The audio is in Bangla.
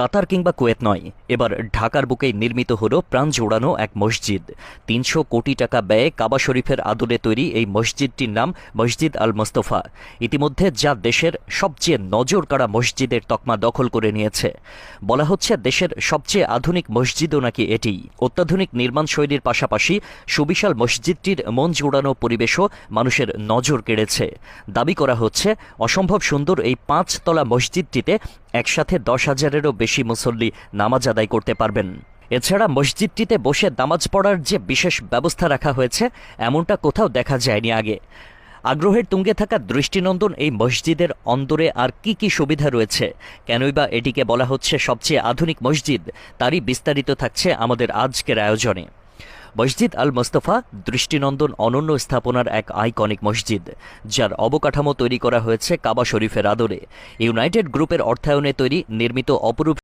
কাতার কিংবা কুয়েত নয়। এবার ঢাকার বুকেই নির্মিত হলো প্রাণ জোড়ানো এক মসজিদ। তিনশো কোটি টাকা ব্যয়ে কাবা শরীফের আদলে তৈরি এই মসজিদটির নাম মসজিদ আল মোস্তফা। ইতিমধ্যে যা দেশের সবচেয়ে নজর কাড়া মসজিদের তকমা দখল করে নিয়েছে। বলা হচ্ছে দেশের সবচেয়ে আধুনিক মসজিদও নাকি এটি। অত্যাধুনিক নির্মাণ শৈলীর পাশাপাশি সুবিশাল মসজিদটির মন জোড়ানো পরিবেশও মানুষের নজর কেড়েছে। দাবি করা হচ্ছে, অসম্ভব সুন্দর এই পাঁচতলা মসজিদটিতে একসাথে দশ হাজারেরও বেশি মুসল্লি নামাজ আদায় করতে পারবেন। এছাড়া মসজিদটিতে বসে নামাজ পড়ার যে বিশেষ ব্যবস্থা রাখা হয়েছে, এমনটা কোথাও দেখা যায়নি আগে। আগ্রহের তুঙ্গে থাকা দৃষ্টিনন্দন এই মসজিদের অন্দরে আর কি কি সুবিধা রয়েছে? কেনই বা এটিকে বলা হচ্ছে সবচেয়ে আধুনিক মসজিদ? তারই বিস্তারিত থাকছে আমাদের আজকের আয়োজনে। মসজিদ আল মোস্তফা দৃষ্টিনন্দন অনন্য স্থাপনার এক আইকনিক মসজিদ, যার অবকাঠামো তৈরি করা হয়েছে কাবা শরীফের আদরে ইউনাইটেড গ্রুপের অর্থায়নে তৈরি, নির্মিত অপরূপ